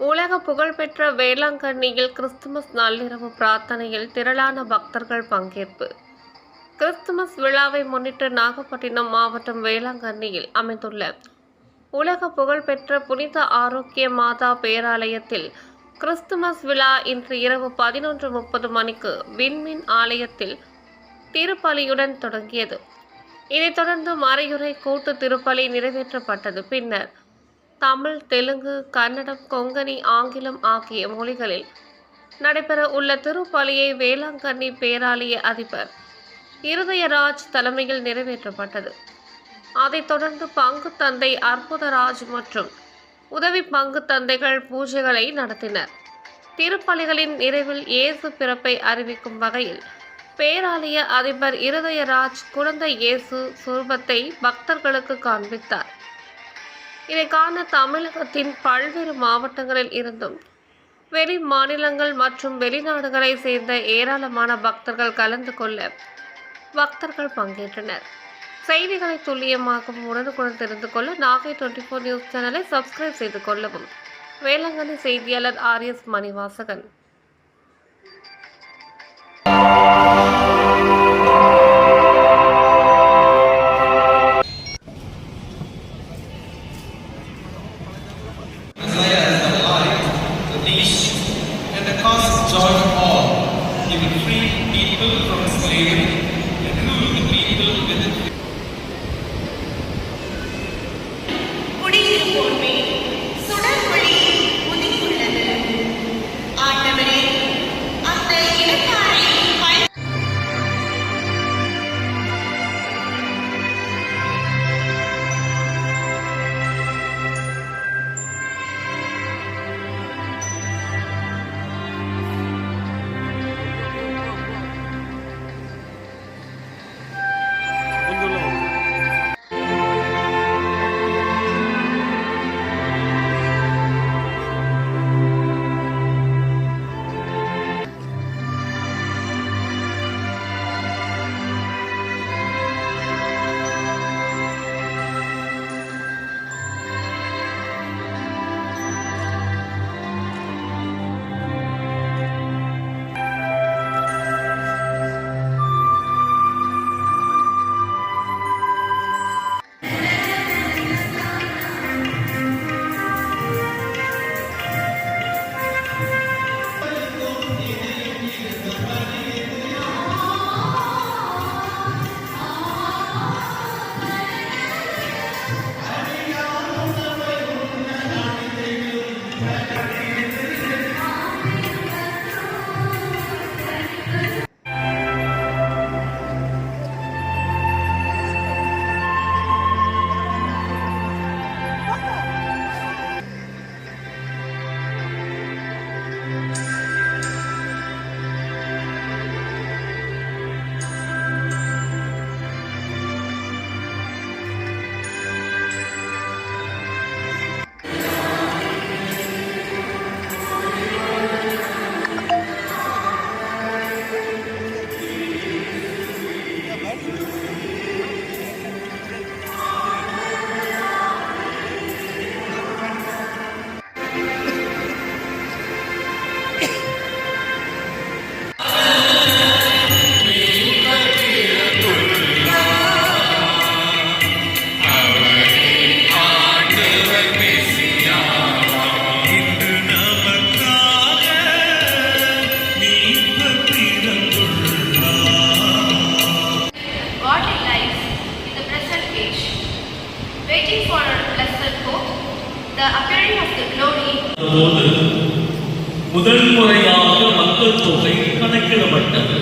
உலக புகழ்பெற்ற வேளாங்கண்ணியில் கிறிஸ்துமஸ் நள்ளிரவு பிரார்த்தனையில் திரளான பக்தர்கள் பங்கேற்பு. கிறிஸ்துமஸ் விழாவை முன்னிட்டு நாகப்பட்டினம் மாவட்டம் வேளாங்கண்ணியில் அமைந்துள்ள உலக புகழ்பெற்ற புனித ஆரோக்கிய மாதா பேராலயத்தில் கிறிஸ்துமஸ் விழா இன்று இரவு பதினொன்று முப்பது மணிக்கு விண்மின் ஆலயத்தில் திருப்பலியுடன் தொடங்கியது. இதைத் தொடர்ந்து மறையுறை கூட்டு திருப்பலி நிறைவேற்றப்பட்டது. பின்னர் தமிழ் தெலுங்கு கன்னடம் கொங்கணி ஆங்கிலம் ஆகிய மொழிகளில் நடைபெற உள்ள திருப்பலியை வேளாங்கண்ணி பேராலய அதிபர் இருதயராஜ் தலைமையில் நிறைவேற்றப்பட்டது. அதைத் தொடர்ந்து பங்கு தந்தை அற்புதராஜ் மற்றும் உதவி பங்கு தந்தைகள் பூஜைகளை நடத்தினர். திருப்பலிகளின் நிறைவில் இயேசு பிறப்பை அறிவிக்கும் வகையில் பேராலய அதிபர் இருதயராஜ் குழந்தை இயேசு சுரூபத்தை பக்தர்களுக்கு காண்பித்தார். இதை காண தமிழகத்தின் பல்வேறு மாவட்டங்களில் இருந்தும் வெளி மாநிலங்கள் மற்றும் வெளிநாடுகளை சேர்ந்த ஏராளமான பக்தர்கள் கலந்து கொள்ள பக்தர்கள் பங்கேற்றனர். செய்திகளை துல்லியமாகவும் உடனுக்குடன் தெரிந்து கொள்ள நாகை டுவெண்ட்டி ஃபோர் நியூஸ் சேனலை சப்ஸ்கிரைப் செய்து கொள்ளவும். வேளாங்கண்ணி செய்தியாளர் R S Manivasagan. Waiting for our blessed hope, the appearing of the glory முதல் முறையாக மக்கள் தொகை கணக்கிடப்பட்டது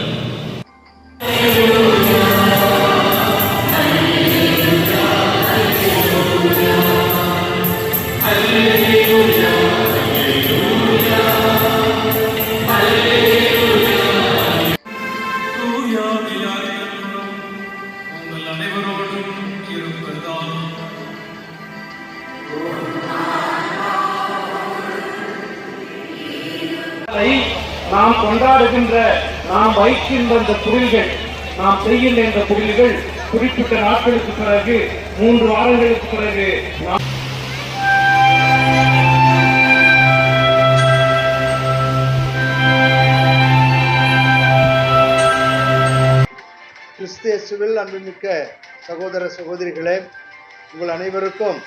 கொண்டாடுகின்ற நாம் வைக்கின்ற அந்த தொழில்கள் நாம் செய்கின்ற இந்த தொழில்கள் குறிப்பிட்ட நாட்களுக்கு பிறகு மூன்று வாரங்களுக்கு பிறகு நாம் கிறிஸ்தேசுவில் அன்புமிக்க சகோதர சகோதரிகளே உங்கள் அனைவருக்கும்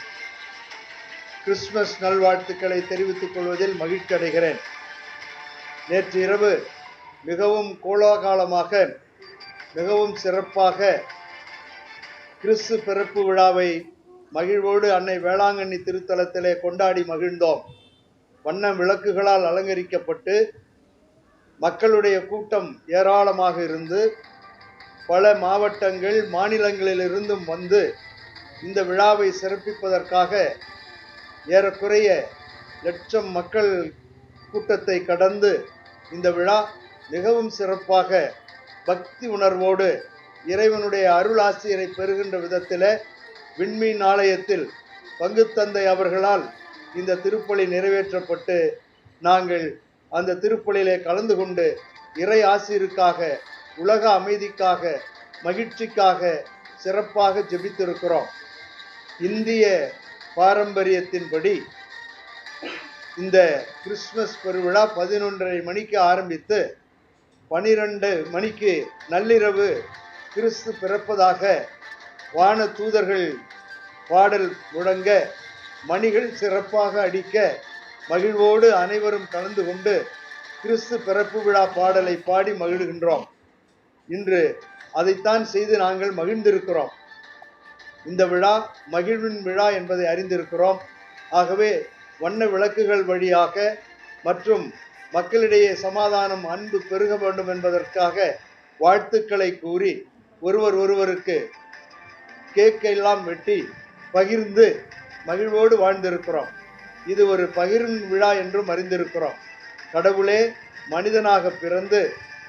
கிறிஸ்துமஸ் நல்வாழ்த்துக்களை தெரிவித்துக் கொள்வதில் மகிழ்ச்சி அடைகிறேன். நேற்று இரவு மிகவும் கோலாகாலமாக மிகவும் சிறப்பாக கிறிஸ்து பிறப்பு விழாவை மகிழ்வோடு அன்னை வேளாங்கண்ணி திருத்தலத்திலே கொண்டாடி மகிழ்ந்தோம். வண்ண விளக்குகளால் அலங்கரிக்கப்பட்டு மக்களுடைய கூட்டம் ஏராளமாக இருந்து பல மாவட்டங்கள் மாநிலங்களிலிருந்தும் வந்து இந்த விழாவை சிறப்பிப்பதற்காக ஏறக்குறைய லட்சம் மக்கள் கூட்டத்தை கடந்து இந்த விழா மிகவும் சிறப்பாக பக்தி உணர்வோடு இறைவனுடைய அருளாசிரியரை பெறுகின்ற விதத்தில் விண்மீன் ஆலயத்தில் பங்குத்தந்தை அவர்களால் இந்த திருப்பலி நிறைவேற்றப்பட்டு நாங்கள் அந்த திருப்பலியிலே கலந்து கொண்டு இறை ஆசிரியருக்காக உலக அமைதிக்காக மகிழ்ச்சிக்காக சிறப்பாக ஜெபித்திருக்கிறோம். இந்திய பாரம்பரியத்தின்படி இந்த கிறிஸ்துமஸ் பெருவிழா பதினொன்றரை மணிக்கு ஆரம்பித்து பனிரெண்டு மணிக்கு நள்ளிரவு கிறிஸ்து பிறப்பதாக வான தூதர்கள் பாடல் முழங்க மணிகள் சிறப்பாக அடிக்க மகிழ்வோடு அனைவரும் கலந்து கொண்டு கிறிஸ்து பிறப்பு விழா பாடலை பாடி மகிழ்கின்றோம். இன்று அதைத்தான் செய்து நாங்கள் மகிழ்ந்திருக்கிறோம். இந்த விழா மகிழ்வின் விழா என்பதை அறிந்திருக்கிறோம். ஆகவே வண்ண விளக்குகள் வழியாக மற்றும் மக்களிடையே சமாதானம் அன்பு பெருக வேண்டும் என்பதற்காக வாழ்த்துக்களை கூறி ஒருவர் ஒருவருக்கு கேக்கெல்லாம் வெட்டி பகிர்ந்து மகிழ்வோடு வாழ்ந்திருக்கிறோம். இது ஒரு பகிரும் விழா என்றும் அறிந்திருக்கிறோம். கடவுளே மனிதனாக பிறந்து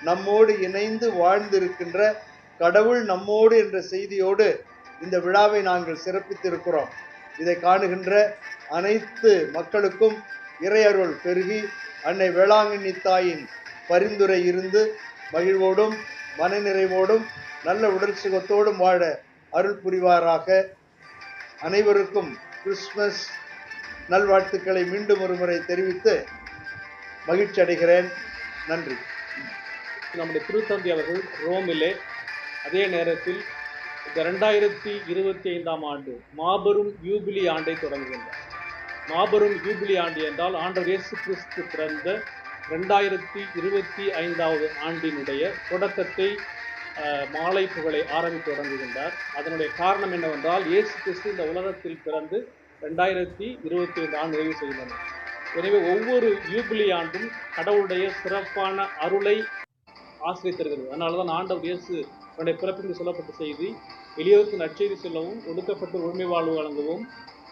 நம்மோடு இணைந்து வாழ்ந்திருக்கின்ற கடவுள் நம்மோடு என்ற செய்தியோடு இந்த விழாவை நாங்கள் சிறப்பித்திருக்கிறோம். இதை காணுகின்ற அனைத்து மக்களுக்கும் இறையருள் பெருகி அன்னை வேளாங்கண்ணி தாயின் பரிந்துரை இருந்து மகிழ்வோடும் மனநிறைவோடும் நல்ல உடல் சுகத்தோடும் வாழ அருள் புரிவாராக. அனைவருக்கும் கிறிஸ்மஸ் நல்வாழ்த்துக்களை மீண்டும் ஒருமுறை தெரிவித்து மகிழ்ச்சி அடைகிறேன். நன்றி. நம்முடைய திருத்தந்தி அவர்கள் ரோமிலே அதே நேரத்தில் இந்த ரெண்டாயிரத்தி இருபத்தி ஐந்தாம் ஆண்டு மாபெரும் யூபிலி ஆண்டை தொடங்குகின்றார் மாபெரும் யூபிலி ஆண்டு என்றால் ஆண்டவர் இயேசு கிறிஸ்து பிறந்த ரெண்டாயிரத்தி இருபத்தி ஐந்தாவது ஆண்டினுடைய தொடக்கத்தை மாலை புகழை ஆரம்பித்து தொடங்குகின்றார். அதனுடைய காரணம் என்னவென்றால் இயேசு கிறிஸ்து இந்த உலகத்தில் பிறந்து ரெண்டாயிரத்தி இருபத்தி ஐந்து ஆண்டு நிறைவு செய்கின்றனர். எனவே ஒவ்வொரு யூபிலி ஆண்டும் கடவுளுடைய சிறப்பான அருளை ஆசிரியத்திருக்கிறது அதனால தான் ஆண்டவர் இயேசு தன்னுடைய பிறப்பிற்கு சொல்லப்பட்ட செய்தி எளியோருக்கு நற்செய்தி சொல்லவும் ஒடுக்கப்பட்டு உரிமை வாழ்வு வழங்கவும்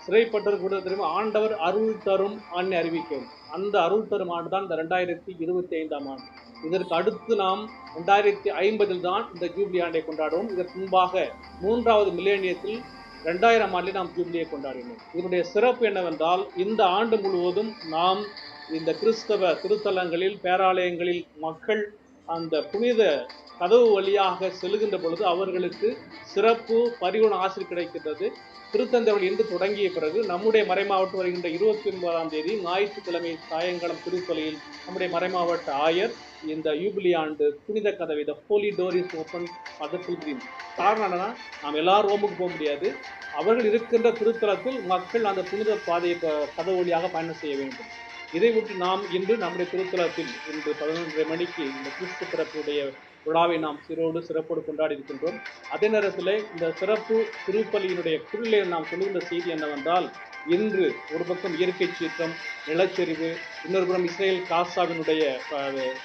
சிறைப்பட்டவர் கூட தெரியும்? ஆண்டவர் அருள் தரும் ஆண்டு அறிவிக்கவும் அந்த அருள் தரும் ஆண்டு தான் இந்த ரெண்டாயிரத்தி இருபத்தி ஐந்தாம் ஆண்டு. இதற்கு அடுத்து நாம் ரெண்டாயிரத்தி ஐம்பதில் தான் இந்த ஜூப்ளி ஆண்டை கொண்டாடுவோம். இதற்கு முன்பாக மூன்றாவது மில்லேனியத்தில் ரெண்டாயிரம் ஆண்டில் நாம் ஜூப்ளியை கொண்டாடினோம். இதனுடைய சிறப்பு என்னவென்றால் இந்த ஆண்டு முழுவதும் நாம் இந்த கிறிஸ்தவ திருத்தலங்களில் பேராலயங்களில் மக்கள் அந்த புனித கதவு வழியாக செல்கின்ற பொழுது அவர்களுக்கு சிறப்பு பரிகுண ஆசிரியர் கிடைக்கின்றது. திருத்தந்தவள் என்று தொடங்கிய பிறகு நம்முடைய மறைமாவட்டம் வருகின்ற இருபத்தி ஒன்பதாம் தேதி ஞாயிற்றுக்கிழமை சாயங்காலம் திருப்பலியில் நம்முடைய மறைமாவட்ட ஆயர் இந்த யூபிலி ஆண்டு புனித கதவை the holy door is open for pilgrim காரணம் என்னன்னா நாம் எல்லாரும் ரோமுக்கு போக முடியாது. அவர்கள் இருக்கின்ற திருத்தலத்தில் மக்கள் அந்த புனித பாதையை கதவு வழியாக பயணம் செய்ய வேண்டும். இதை விட்டு நாம் இன்று நம்முடைய திருத்தலத்தில் இன்று பதினொன்றரை மணிக்கு இந்த கிறிஸ்து பிறப்புடைய விழாவை நாம் சிறோடு சிறப்போடு கொண்டாடி இருக்கின்றோம். அதே நேரத்தில் இந்த சிறப்பு திருப்பலியினுடைய குரலில் நாம் சொல்லுகின்ற செய்தி என்னவென்றால் இன்று ஒரு பக்கம் இயற்கை சீற்றம் நிலச்சரிவு இன்னொரு புறம் இஸ்ரேல் காசாவினுடைய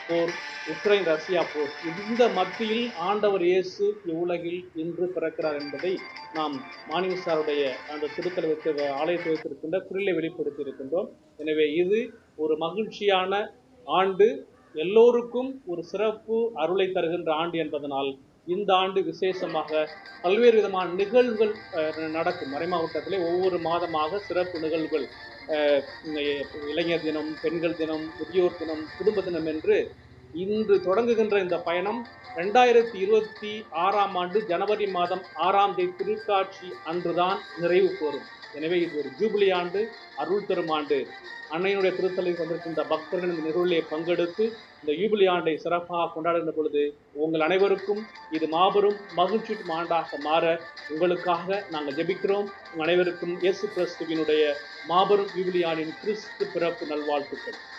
போர் உக்ரைன் ரஷ்யா போர். இந்த மத்தியில் ஆண்டவர் இயேசு இவ்வுலகில் இன்று பிறக்கிறார் என்பதை நாம் மாநிலசாருடைய அந்த திருத்தல வைத்து ஆலயத்தை வைத்திருக்கின்ற குரலை வெளிப்படுத்தி இருக்கின்றோம். எனவே இது ஒரு மகிழ்ச்சியான ஆண்டு. எல்லோருக்கும் ஒரு சிறப்பு அருளை தருகின்ற ஆண்டு என்பதனால் இந்த ஆண்டு விசேஷமாக பல்வேறு விதமான நிகழ்வுகள் நடக்கும் நடக்கும். மறைமாவட்டத்திலே ஒவ்வொரு மாதமாக சிறப்பு நிகழ்வுகள் இளைஞர் தினம் பெண்கள் தினம் முதியோர் தினம் குடும்ப தினம் என்று இன்று தொடங்குகின்ற இந்த பயணம் ரெண்டாயிரத்தி இருபத்தி ஆறாம் ஆண்டு ஜனவரி மாதம் ஆறாம் தேதி திருக்காட்சி அன்றுதான் நிறைவு கோரும் எனவே இது ஒரு ஜூபிலி ஆண்டு அருள் தரும் ஆண்டு. அன்னையினுடைய திருத்தலில் வந்திருக்கின்ற பக்தர்கள் இந்த நிகழ்விலே பங்கெடுத்து இந்த யூபிலி ஆண்டை சிறப்பாக கொண்டாடுகின்ற பொழுது உங்கள் அனைவருக்கும் இது மாபெரும் மகிழ்ச்சி ஆண்டாக மாற உங்களுக்காக நாங்கள் ஜெபிக்கிறோம். உங்கள் அனைவருக்கும் இயேசு கிறிஸ்துவினுடைய மாபெரும் யூபிலி ஆண்டின் கிறிஸ்து பிறப்பு நல்வாழ்த்துக்கள்.